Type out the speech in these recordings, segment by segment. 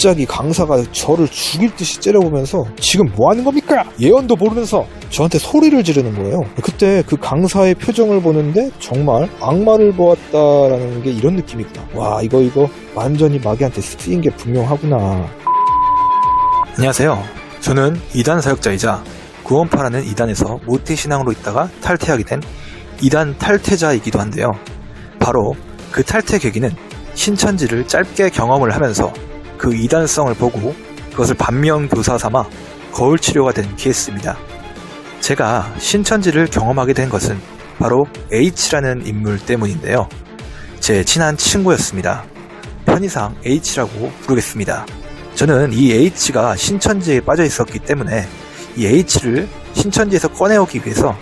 갑자기 강사가 저를 죽일 듯이 째려보면서 지금 뭐 하는 겁니까? 예언도 모르면서 저한테 소리를 지르는 거예요. 그때 그 강사의 표정을 보는데 정말 악마를 보았다라는 게 이런 느낌이구나. 와, 이거, 이거 완전히 마귀한테 쓰인 게 분명하구나. 안녕하세요. 저는 이단 사역자이자 구원파라는 이단에서 모태 신앙으로 있다가 탈퇴하게 된 이단 탈퇴자이기도 한데요. 바로 그 탈퇴 계기는 신천지를 짧게 경험을 하면서 그 이단성을 보고 그것을 반면 교사 삼아 거울 치료가 된 케이스입니다. 제가 신천지를 경험하게 된 것은 바로 H라는 인물 때문인데요. 제 친한 친구였습니다. 편의상 H라고 부르겠습니다. 저는 이 H가 신천지에 빠져 있었기 때문에 이 H를 신천지에서 꺼내오기 위해서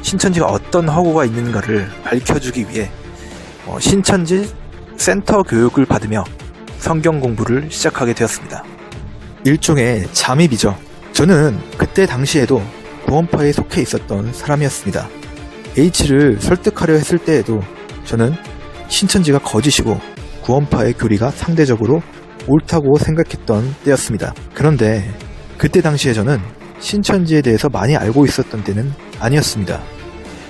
신천지가 어떤 허구가 있는가를 밝혀주기 위해 어, 신천지 센터 교육을 받으며 성경 공부를 시작하게 되었습니다. 일종의 잠입이죠. 저는 그때 당시에도 구원파에 속해 있었던 사람이었습니다. H를 설득하려 했을 때에도 저는 신천지가 거짓이고 구원파의 교리가 상대적으로 옳다고 생각했던 때였습니다. 그런데 그때 당시에 저는 신천지에 대해서 많이 알고 있었던 때는 아니었습니다.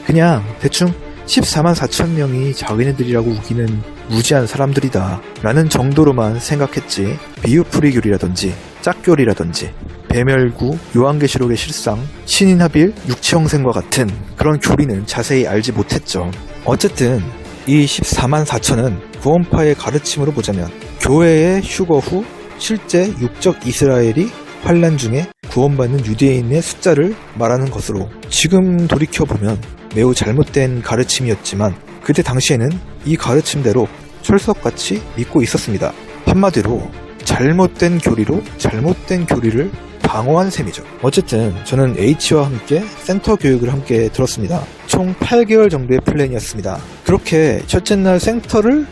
그냥 대충 14만 4천 명이 자기네들이라고 우기는 무지한 사람들이다 라는 정도로만 생각했지 비유풀이 교리라든지 짝교리라든지 배멸구, 요한계시록의 실상, 신인합일, 육체형생과 같은 그런 교리는 자세히 알지 못했죠. 어쨌든 이 14만 4천은 구원파의 가르침으로 보자면 교회의 휴거 후 실제 육적 이스라엘이 환란 중에 구원받는 유대인의 숫자를 말하는 것으로 지금 돌이켜보면 매우 잘못된 가르침이었지만 그때 당시에는 이 가르침대로 철석같이 믿고 있었습니다. 한마디로 잘못된 교리로 잘못된 교리를 방어한 셈이죠. 어쨌든 저는 H와 함께 센터 교육을 함께 들었습니다. 총 8개월 정도의 플랜이었습니다. 그렇게 첫째 날 센터를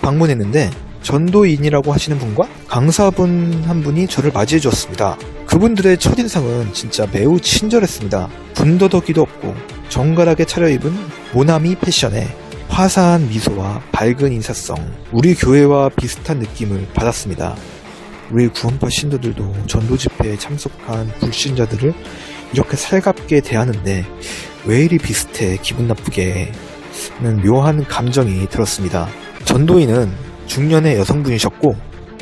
방문했는데 전도인이라고 하시는 분과 강사분 한 분이 저를 맞이해 주었습니다. 그분들의 첫인상은 진짜 매우 친절했습니다. 군더더기도 없고 정갈하게 차려입은 모나미 패션에 화사한 미소와 밝은 인사성, 우리 교회와 비슷한 느낌을 받았습니다. 우리 구원파 신도들도 전도 집회에 참석한 불신자들을 이렇게 살갑게 대하는데 왜 이리 비슷해 기분 나쁘게 는 묘한 감정이 들었습니다. 전도인은 중년의 여성분이셨고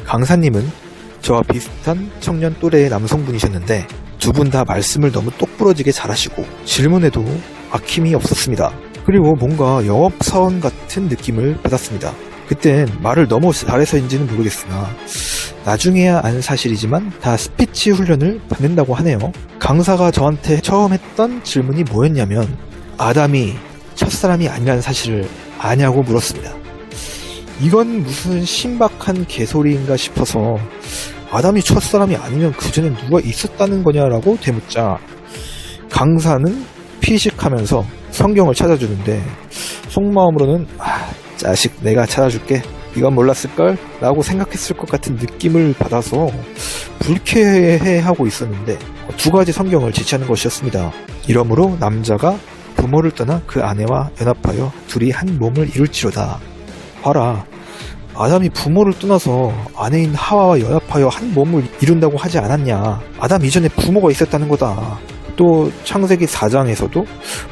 강사님은 저와 비슷한 청년 또래의 남성분이셨는데 두 분 다 말씀을 너무 똑부러지게 잘하시고 질문에도 아낌이 없었습니다. 그리고 뭔가 영업 사원 같은 느낌을 받았습니다. 그땐 말을 너무 잘해서인지는 모르겠으나 나중에야 안 사실이지만 다 스피치 훈련을 받는다고 하네요. 강사가 저한테 처음 했던 질문이 뭐였냐면 아담이 첫사람이 아니라는 사실을 아냐고 물었습니다. 이건 무슨 신박한 개소리인가 싶어서 아담이 첫 사람이 아니면 그 전에 누가 있었다는 거냐라고 되묻자 강사는 피식하면서 성경을 찾아주는데 속마음으로는 아 자식 내가 찾아줄게 이건 몰랐을걸? 라고 생각했을 것 같은 느낌을 받아서 불쾌해하고 있었는데 두 가지 성경을 제시하는 것이었습니다. 이러므로 남자가 부모를 떠나 그 아내와 연합하여 둘이 한 몸을 이룰지로다. 봐라. 아담이 부모를 떠나서 아내인 하와와 연합하여 한 몸을 이룬다고 하지 않았냐. 아담 이전에 부모가 있었다는 거다. 또 창세기 4장에서도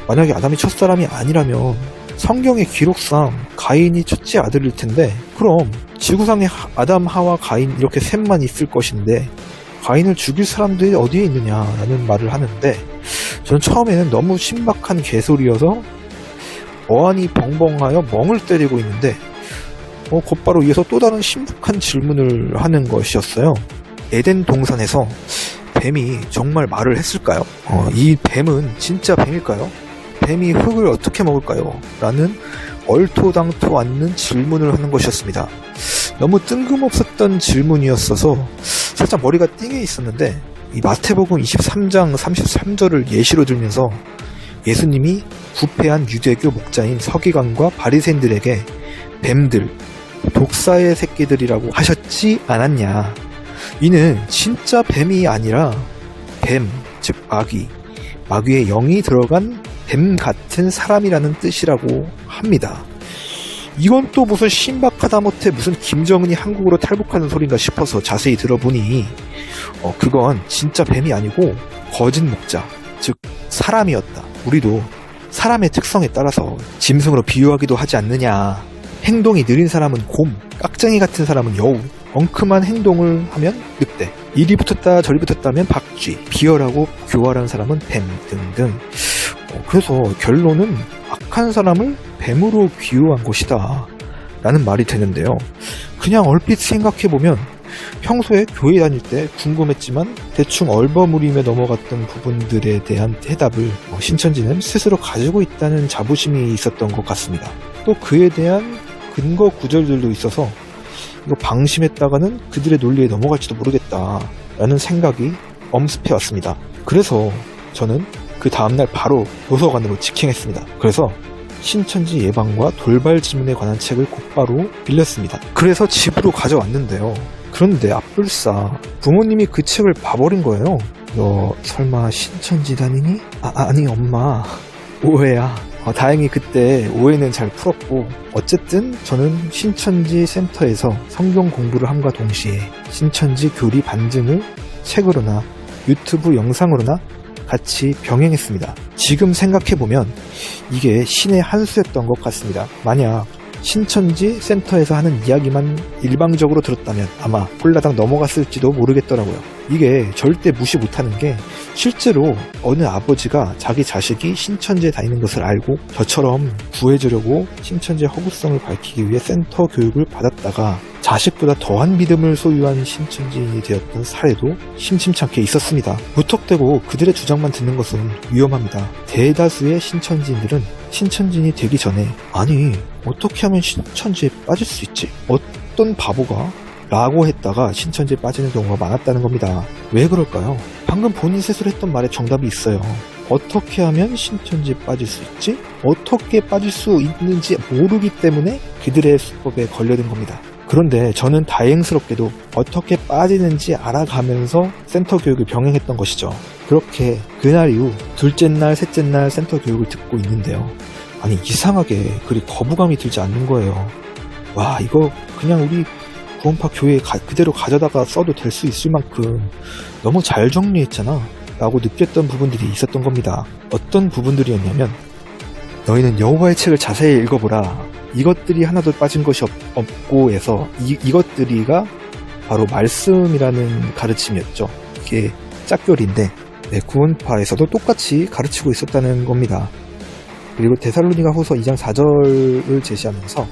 만약에 아담이 첫사람이 아니라면 성경의 기록상 가인이 첫째 아들일 텐데 그럼 지구상에 하- 아담, 하와, 가인 이렇게 셋만 있을 것인데 가인을 죽일 사람들이 어디에 있느냐라는 말을 하는데 저는 처음에는 너무 신박한 개소리여서 어안이 벙벙하여 멍을 때리고 있는데 어, 곧바로 이어서 또 다른 신박한 질문을 하는 것이었어요. 에덴 동산에서 뱀이 정말 말을 했을까요? 어, 이 뱀은 진짜 뱀일까요? 뱀이 흙을 어떻게 먹을까요? 라는 얼토당토 않는 질문을 하는 것이었습니다. 너무 뜬금없었던 질문이었어서 살짝 머리가 띵해 있었는데 이 마태복음 23장 33절을 예시로 들면서 예수님이 부패한 유대교 목자인 서기관과 바리새인들에게 뱀들, 독사의 새끼들이라고 하셨지 않았냐. 이는 진짜 뱀이 아니라 뱀, 즉 마귀, 마귀의 영이 들어간 뱀 같은 사람이라는 뜻이라고 합니다. 이건 또 무슨 신박하다 못해 무슨 김정은이 한국으로 탈북하는 소린가 싶어서 자세히 들어보니 어, 그건 진짜 뱀이 아니고 거짓 목자, 즉 사람이었다. 우리도 사람의 특성에 따라서 짐승으로 비유하기도 하지 않느냐. 행동이 느린 사람은 곰, 깍쟁이 같은 사람은 여우, 엉큼한 행동을 하면 늑대, 이리 붙었다 저리 붙었다면 박쥐, 비열하고 교활한 사람은 뱀 등등. 어, 그래서 결론은 악한 사람을 뱀으로 비유한 것이다. 라는 말이 되는데요. 그냥 얼핏 생각해보면 평소에 교회 다닐 때 궁금했지만 대충 얼버무림에 넘어갔던 부분들에 대한 해답을 어, 신천지는 스스로 가지고 있다는 자부심이 있었던 것 같습니다. 또 그에 대한 근거 구절들도 있어서 이거 방심했다가는 그들의 논리에 넘어갈지도 모르겠다라는 생각이 엄습해 왔습니다. 그래서 저는 그 다음날 바로 도서관으로 직행했습니다. 그래서 신천지 예방과 돌발 질문에 관한 책을 곧바로 빌렸습니다. 그래서 집으로 가져왔는데요. 그런데 앞불싸 부모님이 그 책을 봐버린 거예요. 너 설마 신천지 다니니? 아, 아니 엄마 오해야. 어, 다행히 그때 오해는 잘 풀었고 어쨌든 저는 신천지 센터에서 성경 공부를 함과 동시에 신천지 교리 반증을 책으로나 유튜브 영상으로나 같이 병행했습니다. 지금 생각해보면 이게 신의 한 수였던 것 같습니다. 만약 신천지 센터에서 하는 이야기만 일방적으로 들었다면 아마 홀라당 넘어갔을지도 모르겠더라고요. 이게 절대 무시 못하는 게 실제로 어느 아버지가 자기 자식이 신천지에 다니는 것을 알고 저처럼 구해주려고 신천지의 허구성을 밝히기 위해 센터 교육을 받았다가 자식보다 더한 믿음을 소유한 신천지인이 되었던 사례도 심심찮게 있었습니다. 무턱대고 그들의 주장만 듣는 것은 위험합니다. 대다수의 신천지인들은 신천지인이 되기 전에 아니 어떻게 하면 신천지에 빠질 수 있지? 어떤 바보가 라고 했다가 신천지에 빠지는 경우가 많았다는 겁니다. 왜 그럴까요? 방금 본인 스스로 했던 말에 정답이 있어요. 어떻게 하면 신천지에 빠질 수 있지? 어떻게 빠질 수 있는지 모르기 때문에 그들의 수법에 걸려든 겁니다. 그런데 저는 다행스럽게도 어떻게 빠지는지 알아가면서 센터 교육을 병행했던 것이죠. 그렇게 그날 이후 둘째 날, 셋째 날 센터 교육을 듣고 있는데요. 아니 이상하게 그리 거부감이 들지 않는 거예요. 와 이거 그냥 우리 구원파 교회에 가- 그대로 가져다가 써도 될 수 있을 만큼 너무 잘 정리했잖아 라고 느꼈던 부분들이 있었던 겁니다. 어떤 부분들이었냐면 너희는 여호와의 책을 자세히 읽어보라. 이것들이 하나도 빠진 것이 없, 없고 해서 이, 이것들이가 바로 말씀이라는 가르침이었죠. 이게 짝교리인데 네, 구원파에서도 똑같이 가르치고 있었다는 겁니다. 그리고 데살로니가 후서 2장 4절을 제시하면서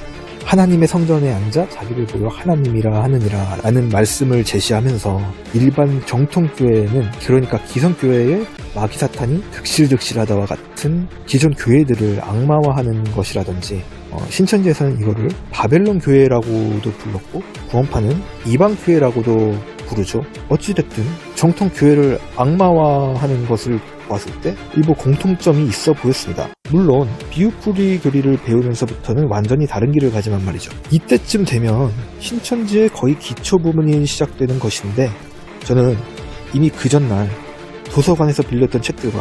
하나님의 성전에 앉아 자기를 보여 하나님이라 하느니라 라는 말씀을 제시하면서 일반 정통교회는 그러니까 기성교회의 마귀사탄이 득실득실하다와 같은 기존 교회들을 악마화하는 것이라든지 어, 신천지에서는 이거를 바벨론 교회라고도 불렀고 구원파는 이방 교회라고도 부르죠. 어찌됐든 정통 교회를 악마화하는 것을 봤을 때 일부 공통점이 있어 보였습니다. 물론 비유풀이 교리를 배우면서부터는 완전히 다른 길을 가지만 말이죠. 이때쯤 되면 신천지의 거의 기초 부분이 시작되는 것인데 저는 이미 그 전날 도서관에서 빌렸던 책들과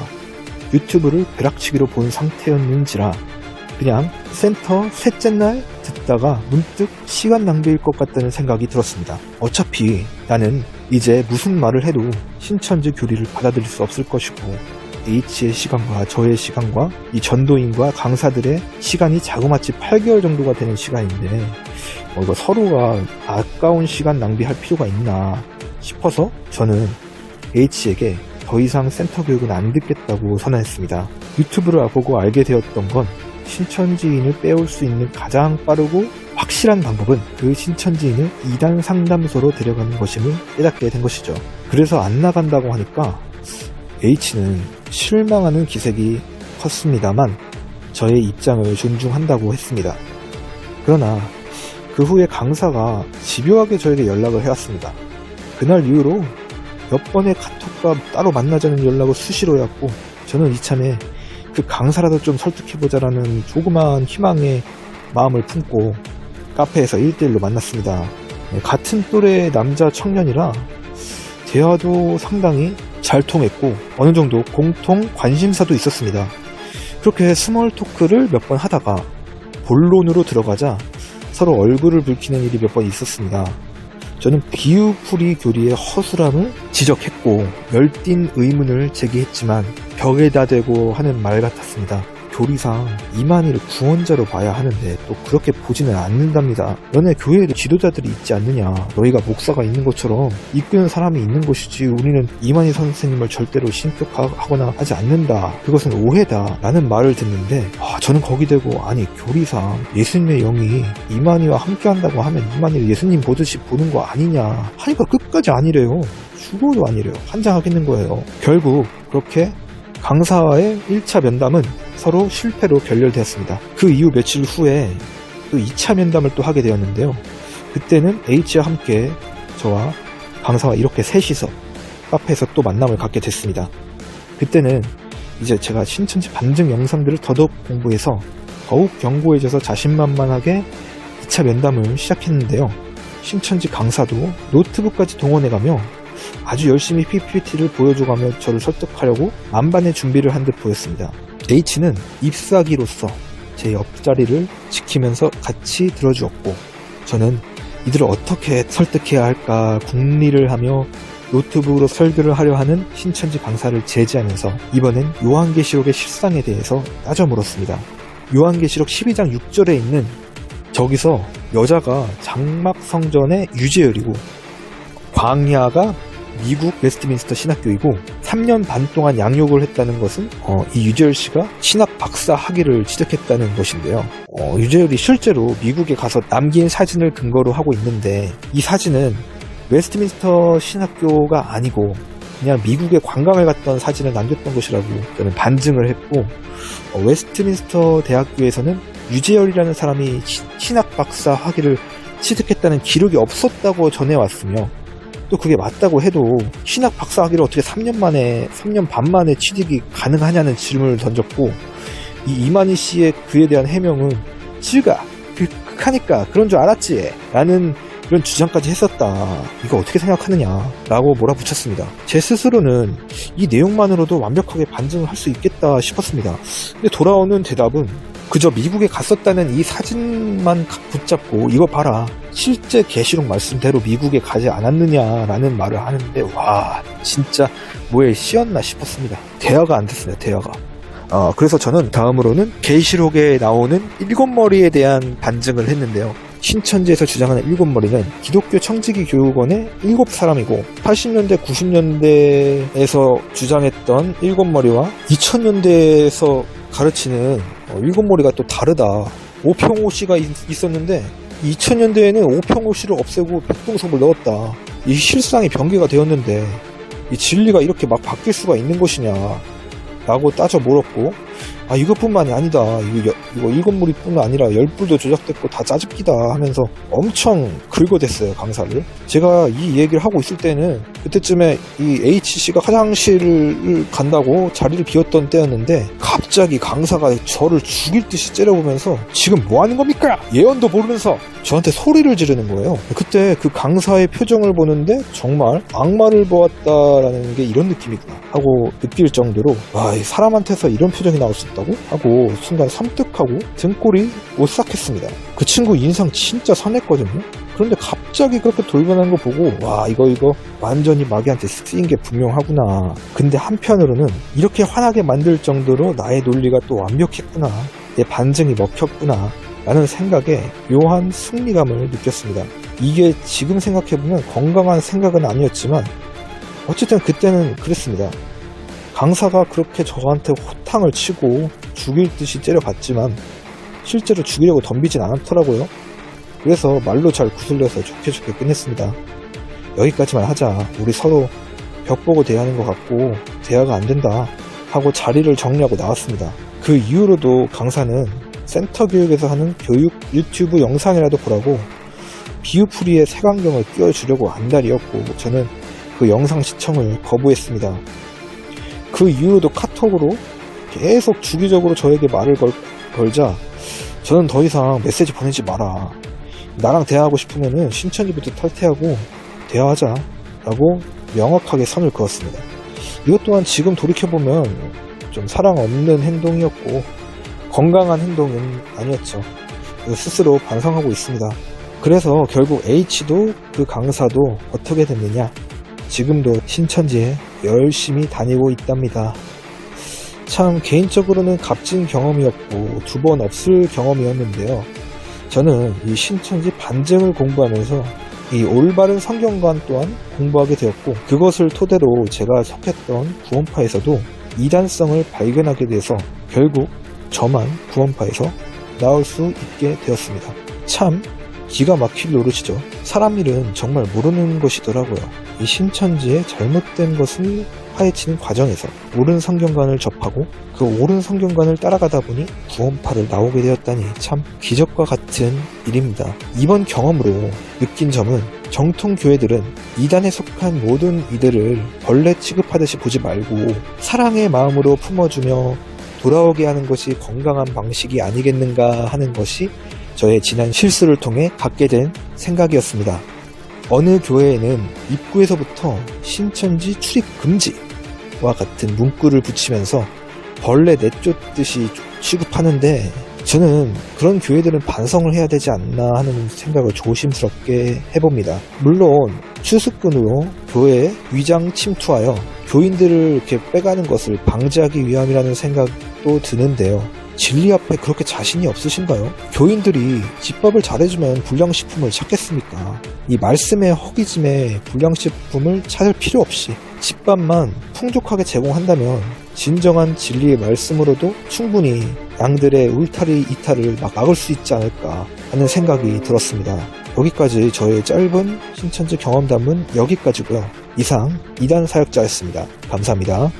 유튜브를 벼락치기로 본 상태였는지라 그냥 센터 셋째 날 듣다가 문득 시간 낭비일 것 같다는 생각이 들었습니다. 어차피 나는 이제 무슨 말을 해도 신천지 교리를 받아들일 수 없을 것이고 H의 시간과 저의 시간과 이 전도인과 강사들의 시간이 자그마치 8개월 정도가 되는 시간인데 어, 이거 서로가 아까운 시간 낭비할 필요가 있나 싶어서 저는 H에게 더 이상 센터 교육은 안 듣겠다고 선언했습니다. 유튜브를 보고 알게 되었던 건 신천지인을 빼올 수 있는 가장 빠르고 확실한 방법은 그 신천지인을 이단 상담소로 데려가는 것임을 깨닫게 된 것이죠. 그래서 안 나간다고 하니까 H는 실망하는 기색이 컸습니다만 저의 입장을 존중한다고 했습니다. 그러나 그 후에 강사가 집요하게 저에게 연락을 해왔습니다. 그날 이후로 몇 번의 카톡과 따로 만나자는 연락을 수시로 해왔고 저는 이참에 그 강사라도 좀 설득해보자라는 조그마한 희망의 마음을 품고 카페에서 1대1로 만났습니다. 네, 같은 또래의 남자 청년이라 대화도 상당히 잘 통했고 어느 정도 공통 관심사도 있었습니다. 그렇게 스몰 토크를 몇 번 하다가 본론으로 들어가자 서로 얼굴을 붉히는 일이 몇 번 있었습니다. 저는 비유풀이 교리의 허술함을 지적했고 열띤 의문을 제기했지만 벽에다 대고 하는 말 같았습니다. 교리상 이만희를 구원자로 봐야 하는데 또 그렇게 보지는 않는답니다. 너네 교회에도 지도자들이 있지 않느냐. 너희가 목사가 있는 것처럼 이끄는 사람이 있는 것이지 우리는 이만희 선생님을 절대로 신격하거나 하지 않는다. 그것은 오해다. 라는 말을 듣는데 아, 저는 거기 대고 아니 교리상 예수님의 영이 이만희와 함께 한다고 하면 이만희를 예수님 보듯이 보는 거 아니냐. 하니까 끝까지 아니래요. 죽어도 아니래요. 환장하겠는 거예요. 결국 그렇게 강사와의 1차 면담은 서로 실패로 결렬되었습니다. 그 이후 며칠 후에 또 2차 면담을 또 하게 되었는데요. 그때는 H와 함께 저와 강사와 이렇게 셋이서 카페에서 또 만남을 갖게 됐습니다. 그때는 이제 제가 신천지 반증 영상들을 더더욱 공부해서 더욱 견고해져서 자신만만하게 2차 면담을 시작했는데요. 신천지 강사도 노트북까지 동원해가며 아주 열심히 PPT를 보여줘가며 저를 설득하려고 만반의 준비를 한 듯 보였습니다. H는 ip사기로서 제 옆자리를 지키면서 같이 들어주었고 저는 이들을 어떻게 설득해야 할까 궁리를 하며 노트북으로 설교를 하려 하는 신천지 강사를 제지하면서 이번엔 요한계시록의 실상에 대해서 따져 물었습니다. 요한계시록 12장 6절에 있는 저기서 여자가 장막 성전의 유재열이고 광야가 미국 웨스트민스터 신학교이고 3년 반 동안 양육을 했다는 것은 어, 이 유재열 씨가 신학 박사 학위를 취득했다는 것인데요. 어, 유재열이 실제로 미국에 가서 남긴 사진을 근거로 하고 있는데 이 사진은 웨스트민스터 신학교가 아니고 그냥 미국에 관광을 갔던 사진을 남겼던 것이라고 저는 반증을 했고 어, 웨스트민스터 대학교에서는 유재열이라는 사람이 시- 신학 박사 학위를 취득했다는 기록이 없었다고 전해왔으며 또 그게 맞다고 해도 신학 박사 학위를 어떻게 3년 만에 3년 반 만에 취득이 가능하냐는 질문을 던졌고 이 이만희 씨의 그에 대한 해명은 지가 그 하니까 그런 줄 알았지 라는 이런 주장까지 했었다. 이거 어떻게 생각하느냐 라고 몰아붙였습니다. 제 스스로는 이 내용만으로도 완벽하게 반증을 할 수 있겠다 싶었습니다. 근데 돌아오는 대답은 그저 미국에 갔었다는 이 사진만 가- 붙잡고 이거 봐라. 실제 계시록 말씀대로 미국에 가지 않았느냐라는 말을 하는데 와 진짜 뭐에 씌었나 싶었습니다. 대화가 안 됐습니다 대화가. 어, 그래서 저는 다음으로는 계시록에 나오는 일곱 머리에 대한 반증을 했는데요. 신천지에서 주장하는 일곱 머리는 기독교 청지기 교육원의 일곱 사람이고 80년대 90년대에서 주장했던 일곱 머리와 2000년대에서 가르치는 어, 일곱 머리가 또 다르다. 오평호 씨가 있- 있었는데 2000년대에는 오평호 씨를 없애고 백동석을 넣었다. 이 실상이 변개가 되었는데 이 진리가 이렇게 막 바뀔 수가 있는 것이냐 라고 따져 물었고 아 이것뿐만이 아니다 이거, 여- 이거 일곱 무리뿐만 아니라 열 불도 조작됐고 다 짜집기다 하면서 엄청 긁어댔어요 강사를 제가 이 얘기를 하고 있을 때는 그때쯤에 이 H씨가 화장실을 간다고 자리를 비웠던 때였는데 갑자기 강사가 저를 죽일 듯이 째려보면서 지금 뭐 하는 겁니까? 예언도 모르면서 저한테 소리를 지르는 거예요. 그때 그 강사의 표정을 보는데 정말 악마를 보았다라는 게 이런 느낌이구나 하고 느낄 정도로 와, 이 사람한테서 이런 표정이 나올 수 있다고? 하고 순간 섬뜩하고 등골이 오싹했습니다. 그 친구 인상 진짜 선했거든요. 그런데 갑자기 그렇게 돌변하는 거 보고 와 이거 이거 완전히 마귀한테 쓰인 게 분명하구나. 근데 한편으로는 이렇게 화나게 만들 정도로 나의 논리가 또 완벽했구나. 내 반증이 먹혔구나. 라는 생각에 묘한 승리감을 느꼈습니다. 이게 지금 생각해보면 건강한 생각은 아니었지만 어쨌든 그때는 그랬습니다. 강사가 그렇게 저한테 호탕을 치고 죽일 듯이 째려봤지만 실제로 죽이려고 덤비진 않았더라고요. 그래서 말로 잘 구슬려서 좋게 좋게 끝냈습니다. 여기까지만 하자. 우리 서로 벽 보고 대하는 것 같고 대화가 안 된다 하고 자리를 정리하고 나왔습니다. 그 이후로도 강사는 센터 교육에서 하는 교육 유튜브 영상이라도 보라고 비유풀이의 색안경을 끼워주려고 안달이었고 저는 그 영상 시청을 거부했습니다. 그 이후로도 카톡으로 계속 주기적으로 저에게 말을 걸, 걸자 저는 더 이상 메시지 보내지 마라. 나랑 대화하고 싶으면은 신천지부터 탈퇴하고 대화하자 라고 명확하게 선을 그었습니다. 이것 또한 지금 돌이켜보면 좀 사랑 없는 행동이었고 건강한 행동은 아니었죠. 스스로 반성하고 있습니다. 그래서 결국 H도 그 강사도 어떻게 됐느냐? 지금도 신천지에 열심히 다니고 있답니다. 참 개인적으로는 값진 경험이었고 두 번 없을 경험이었는데요. 저는 이 신천지 반증을 공부하면서 이 올바른 성경관 또한 공부하게 되었고 그것을 토대로 제가 속했던 구원파에서도 이단성을 발견하게 돼서 결국 저만 구원파에서 나올 수 있게 되었습니다. 참 기가 막힐 노릇이죠. 사람 일은 정말 모르는 것이더라고요. 이 신천지의 잘못된 것을 파헤치는 과정에서 옳은 성경관을 접하고 그 옳은 성경관을 따라가다 보니 구원파를 나오게 되었다니 참 기적과 같은 일입니다. 이번 경험으로 느낀 점은 정통 교회들은 이단에 속한 모든 이들을 벌레 취급하듯이 보지 말고 사랑의 마음으로 품어주며 돌아오게 하는 것이 건강한 방식이 아니겠는가 하는 것이 저의 지난 실수를 통해 갖게 된 생각이었습니다. 어느 교회에는 입구에서부터 신천지 출입 금지와 같은 문구를 붙이면서 벌레 내쫓듯이 취급하는데 저는 그런 교회들은 반성을 해야 되지 않나 하는 생각을 조심스럽게 해봅니다. 물론 추수꾼으로 교회에 위장 침투하여 교인들을 이렇게 빼가는 것을 방지하기 위함이라는 생각도 드는데요. 진리 앞에 그렇게 자신이 없으신가요? 교인들이 집밥을 잘해주면 불량식품을 찾겠습니까? 이 말씀의 허기짐에 불량식품을 찾을 필요 없이 집밥만 풍족하게 제공한다면 진정한 진리의 말씀으로도 충분히 양들의 울타리 이탈을 막 막을 수 있지 않을까 하는 생각이 들었습니다. 여기까지 저의 짧은 신천지 경험담은 여기까지고요. 이상 이단 사역자였습니다. 감사합니다.